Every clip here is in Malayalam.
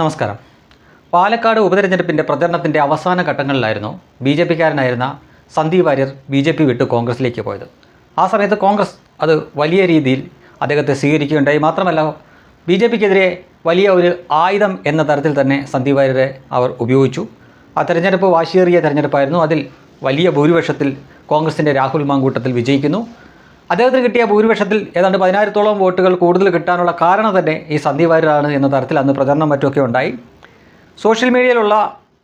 നമസ്കാരം. പാലക്കാട് ഉപതെരഞ്ഞെടുപ്പിന്റെ പ്രചരണത്തിന്റെ അവസാന ഘട്ടങ്ങളിലായിരുന്നു B J പിക്കാരനായിരുന്ന Sandeep Varier B J P വിട്ട് കോൺഗ്രസിലേക്ക് പോയത്. ആ സമയത്ത് കോൺഗ്രസ് അത് വലിയ രീതിയിൽ അദ്ദേഹത്തെ സ്വീകരിക്കുകയുണ്ടായി. മാത്രമല്ല ബി ജെ പിക്കെതിരെ വലിയ ഒരു ആയുധം എന്ന തരത്തിൽ തന്നെ സന്ദീപ് വാര്യരെ അവർ ഉപയോഗിച്ചു. ആ തെരഞ്ഞെടുപ്പ് വാശിയേറിയ തെരഞ്ഞെടുപ്പായിരുന്നു. അതിൽ വലിയ ഭൂരിപക്ഷത്തിൽ കോൺഗ്രസിന്റെ രാഹുൽ മാങ്കൂട്ടത്തിൽ വിജയിക്കുന്നു. അദ്ദേഹത്തിന് കിട്ടിയ ഭൂരിപക്ഷത്തിൽ ഏതാണ്ട് പതിനായിരത്തോളം വോട്ടുകൾ കൂടുതൽ കിട്ടാനുള്ള കാരണം തന്നെ ഈ സന്ദീപ് എന്ന തരത്തിൽ അന്ന് പ്രചരണം മറ്റുമൊക്കെ ഉണ്ടായി. സോഷ്യൽ മീഡിയയിലുള്ള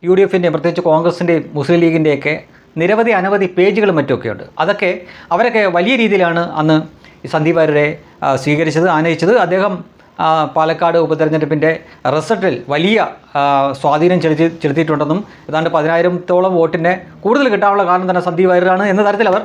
യു ഡി എഫിന്റെയും പ്രത്യേകിച്ച് കോൺഗ്രസിന്റെയും മുസ്ലിം ലീഗിന്റെയൊക്കെ നിരവധി അനവധി പേജുകളും മറ്റുമൊക്കെ ഉണ്ട് അതൊക്കെ അവരൊക്കെ വലിയ രീതിയിലാണ് അന്ന് ഈ സന്ദീപ് വാര്യരെ സ്വീകരിച്ചത് ആനയിച്ചത്. അദ്ദേഹം പാലക്കാട് ഉപതെരഞ്ഞെടുപ്പിന്റെ റിസൾട്ടിൽ വലിയ സ്വാധീനം ചെലുത്തി ചെലുത്തിയിട്ടുണ്ടെന്നും ഏതാണ്ട് പതിനായിരത്തോളം വോട്ടിന്റെ കൂടുതൽ കിട്ടാനുള്ള കാരണം തന്നെ സന്ദീപ് വാര്യരാണ് എന്ന തരത്തിൽ അവർ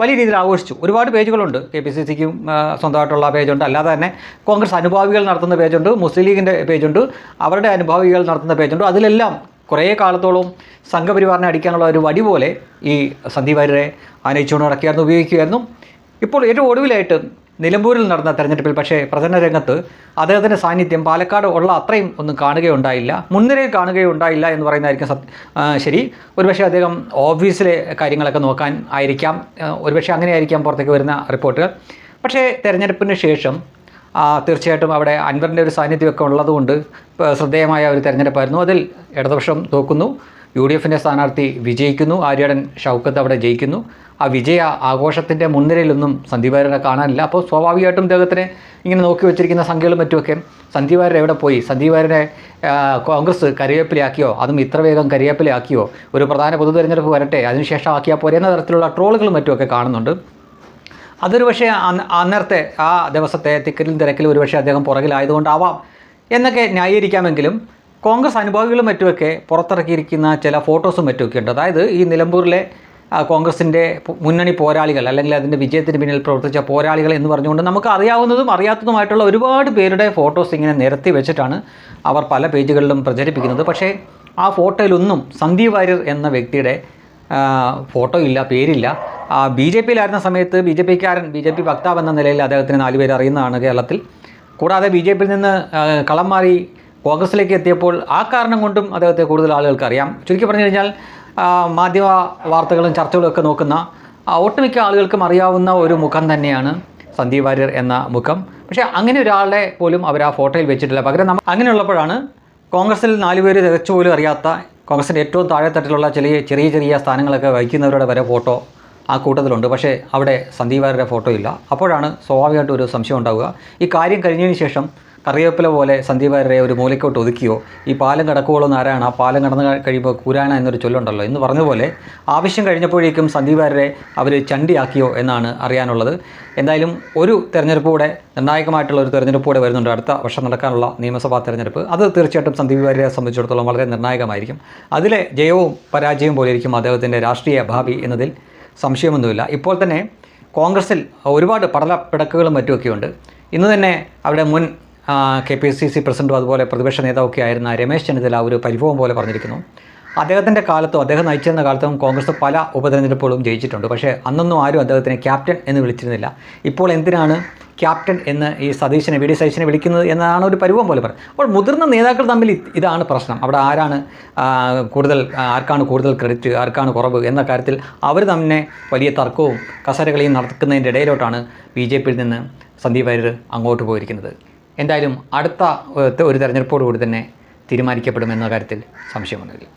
വലിയ രീതിയിൽ ആഘോഷിച്ചു. ഒരുപാട് പേജുകളുണ്ട്. കെ പി സി സിക്കും സ്വന്തമായിട്ടുള്ള പേജുണ്ട്. അല്ലാതെ തന്നെ കോൺഗ്രസ് അനുഭാവികൾ നടത്തുന്ന പേജുണ്ട് മുസ്ലിം ലീഗിന്റെ പേജുണ്ട്. അവരുടെ അനുഭാവികൾ നടത്തുന്ന പേജുണ്ട്. അതിലെല്ലാം കുറേ കാലത്തോളം സംഘപരിവാറിനെ അടിക്കാനുള്ള ഒരു വടി പോലെ ഈ സന്ദീപ് വാര്യരെ ആനയിച്ചുകൊണ്ട് നടക്കുകയായിരുന്നു ഉപയോഗിക്കുകയായിരുന്നു. ഇപ്പോൾ ഏറ്റവും ഒടുവിലായിട്ട് നിലമ്പൂരിൽ നടന്ന തെരഞ്ഞെടുപ്പിൽ പക്ഷേ പ്രചരണ രംഗത്ത് അദ്ദേഹത്തിന്റെ സാന്നിധ്യം പാലക്കാട് ഉള്ള അത്രയും ഒന്നും കാണുകയുണ്ടായില്ല. മുൻനിരയിൽ കാണുകയുണ്ടായില്ല എന്ന് പറയുന്നതായിരിക്കും സത്യ ശരി. ഒരുപക്ഷെ അദ്ദേഹം ഓഫീസിലെ കാര്യങ്ങളൊക്കെ നോക്കാൻ ആയിരിക്കാം. ഒരുപക്ഷെ അങ്ങനെയായിരിക്കാം പുറത്തേക്ക് വരുന്ന റിപ്പോർട്ടുകൾ. പക്ഷേ തെരഞ്ഞെടുപ്പിന് ശേഷം തീർച്ചയായിട്ടും അവിടെ അൻവറിന്റെ ഒരു സാന്നിധ്യമൊക്കെ ഉള്ളതുകൊണ്ട് ശ്രദ്ധേയമായ ഒരു തെരഞ്ഞെടുപ്പായിരുന്നു. അതിൽ ഇടതുപക്ഷം തോക്കുന്നു. യു ഡി എഫിന്റെ സ്ഥാനാർത്ഥി വിജയിക്കുന്നു. ആര്യടൻ ഷൗക്കത്ത് അവിടെ ജയിക്കുന്നു. ആ വിജയ ആഘോഷത്തിന്റെ മുൻനിരയിലൊന്നും സന്ദീപ് കാണാനില്ല. അപ്പോൾ സ്വാഭാവികമായിട്ടും അദ്ദേഹത്തിനെ ഇങ്ങനെ നോക്കി വെച്ചിരിക്കുന്ന സംഖ്യകളും മറ്റുമൊക്കെ സന്ദീപ് എവിടെ പോയി? സന്ദീപ് വാര്യരെ ആ, കോൺഗ്രസ് കരിയേപ്പിലാക്കിയോ അതും ഇത്ര വേഗം കരിയേപ്പിലാക്കിയോ ഒരു പ്രധാന പൊതു തെരഞ്ഞെടുപ്പ് വരട്ടെ അതിനുശേഷം ആക്കിയാൽ പോരെ എന്ന തരത്തിലുള്ള ട്രോളുകളും മറ്റുമൊക്കെ കാണുന്നുണ്ട്. അതൊരു പക്ഷേ അന്ന- അന്നേരത്തെ ആ ദിവസത്തെ തിക്കലും തിരക്കിലും ഒരുപക്ഷെ അദ്ദേഹം പുറകിലായതുകൊണ്ടാവാം. എന്നൊക്കെ ന്യായീകരിക്കാമെങ്കിലും കോൺഗ്രസ് അനുഭാവികളും മറ്റുമൊക്കെ പുറത്തിറക്കിയിരിക്കുന്ന ചില ഫോട്ടോസും മറ്റുമൊക്കെ ഉണ്ട്. അതായത് ഈ നിലമ്പൂരിലെ കോൺഗ്രസിന്റെ മുന്നണി പോരാളികൾ അല്ലെങ്കിൽ അതിന്റെ വിജയത്തിന് പിന്നിൽ പ്രവർത്തിച്ച പോരാളികൾ എന്ന് പറഞ്ഞുകൊണ്ട് നമുക്ക് അറിയാവുന്നതും അറിയാത്തതുമായിട്ടുള്ള ഒരുപാട് പേരുടെ ഫോട്ടോസ് ഇങ്ങനെ നിരത്തി വെച്ചിട്ടാണ് അവർ പല പേജുകളിലും പ്രചരിപ്പിക്കുന്നത്. പക്ഷേ ആ ഫോട്ടോയിലൊന്നും സന്ദീപ് വാര്യർ എന്ന വ്യക്തിയുടെ ഫോട്ടോ ഇല്ല പേരില്ല. ബി ജെ പിയിലായിരുന്ന സമയത്ത് ബി ജെ പിക്കാരൻ ബി ജെ പി വക്താവ് എന്ന നിലയിൽ അദ്ദേഹത്തിന് നാലുപേര് അറിയുന്നതാണ് കേരളത്തിൽ. കൂടാതെ ബി ജെ പിയിൽ നിന്ന് കളം മാറി കോൺഗ്രസിലേക്ക് എത്തിയപ്പോൾ ആ കാരണം കൊണ്ടും അദ്ദേഹത്തെ കൂടുതൽ ആളുകൾക്ക് അറിയാം. ചുരുക്കി പറഞ്ഞു കഴിഞ്ഞാൽ മാധ്യമ വാർത്തകളും ചർച്ചകളും ഒക്കെ നോക്കുന്ന ഒട്ടുമിക്ക ആളുകൾക്കും അറിയാവുന്ന ഒരു മുഖം തന്നെയാണ് സന്ദീപ് വാര്യർ എന്ന മുഖം. പക്ഷേ അങ്ങനെ ഒരാളെ പോലും അവർ ആ ഫോട്ടോയിൽ വെച്ചിട്ടില്ല. പകരം നമ്മൾ അങ്ങനെയുള്ളപ്പോഴാണ് കോൺഗ്രസിൽ നാലുപേര് തികച്ചു പോലും അറിയാത്ത കോൺഗ്രസിന്റെ ഏറ്റവും താഴെത്തട്ടിലുള്ള ചെറിയ ചെറിയ ചെറിയ സ്ഥാനങ്ങളൊക്കെ വഹിക്കുന്നവരുടെ വരെ ഫോട്ടോ ആ കൂട്ടത്തിലുണ്ട്. പക്ഷേ അവിടെ സന്ദീപ് വാര്യരുടെ ഫോട്ടോ ഇല്ല. അപ്പോഴാണ് സ്വാഭാവികമായിട്ടും ഒരു സംശയം ഉണ്ടാവുക. ഈ കാര്യം കഴിഞ്ഞതിന് ശേഷം കറിവേപ്പില പോലെ സന്ദീപാരരെ ഒരു മൂലയ്ക്കോട്ട് ഒതുക്കിയോ? ഈ പാലം ആരാണ്? ആ പാലം കടന്ന് കഴിയുമ്പോൾ കൂരാന എന്നൊരു ചൊല്ലുണ്ടല്ലോ. എന്ന് പറഞ്ഞതുപോലെ ആവശ്യം കഴിഞ്ഞപ്പോഴേക്കും സന്ദീപാരരെ അവർ ചണ്ടിയാക്കിയോ എന്നാണ് അറിയാനുള്ളത്. എന്തായാലും ഒരു തെരഞ്ഞെടുപ്പൂടെ നിർണായകമായിട്ടുള്ള ഒരു തെരഞ്ഞെടുപ്പൂടെ വരുന്നുണ്ട് അടുത്ത വർഷം നടക്കാനുള്ള നിയമസഭാ തെരഞ്ഞെടുപ്പ്. അത് തീർച്ചയായിട്ടും സന്ദീപ് വാര്യരെ സംബന്ധിച്ചിടത്തോളം വളരെ നിർണായകമായിരിക്കും. അതിലെ ജയവും പരാജയവും പോലെ ഇരിക്കും അദ്ദേഹത്തിന്റെ രാഷ്ട്രീയ ഭാവി എന്നതിൽ സംശയമൊന്നുമില്ല. ഇപ്പോൾ തന്നെ കോൺഗ്രസിൽ ഒരുപാട് പടലപ്പിടക്കുകളും മറ്റുമൊക്കെയുണ്ട്. ഇന്ന് തന്നെ അവിടെ മുൻ കെ പി സി സി പ്രസിഡന്റും അതുപോലെ പ്രതിപക്ഷ നേതാവൊക്കെ ആയിരുന്ന രമേശ് ചെന്നിത്തല ഒരു പരിഭവം പോലെ പറഞ്ഞിരിക്കുന്നു. അദ്ദേഹത്തിന്റെ കാലത്തും അദ്ദേഹം നയിച്ചിരുന്ന കാലത്തും കോൺഗ്രസ് പല ഉപതെരഞ്ഞെടുപ്പുകളും ജയിച്ചിട്ടുണ്ട്. പക്ഷേ അന്നൊന്നും ആരും അദ്ദേഹത്തിനെ ക്യാപ്റ്റൻ എന്ന് വിളിച്ചിരുന്നില്ല. ഇപ്പോൾ എന്തിനാണ് ക്യാപ്റ്റൻ എന്ന് ഈ സതീശനെ വി ഡി സതീശനെ വിളിക്കുന്നത് എന്നതാണ് ഒരു പരുവം പോലെ പറയുന്നത്. അപ്പോൾ മുതിർന്ന നേതാക്കൾ തമ്മിൽ ഇതാണ് പ്രശ്നം. അവിടെ ആരാണ് കൂടുതൽ ആർക്കാണ് കൂടുതൽ ക്രെഡിറ്റ് ആർക്കാണ് കുറവ് എന്ന കാര്യത്തിൽ അവർ തന്നെ വലിയ തർക്കവും കസരകളിയും നടക്കുന്നതിന്റെ ഇടയിലോട്ടാണ് ബി ജെ പിയിൽ നിന്ന് സന്ദീപ് അങ്ങോട്ട് പോയിരിക്കുന്നത്. എന്തായാലും അടുത്ത ഒരു തെരഞ്ഞെടുപ്പോടുകൂടി തന്നെ തീരുമാനിക്കപ്പെടുമെന്ന കാര്യത്തിൽ സംശയമൊന്നുമില്ല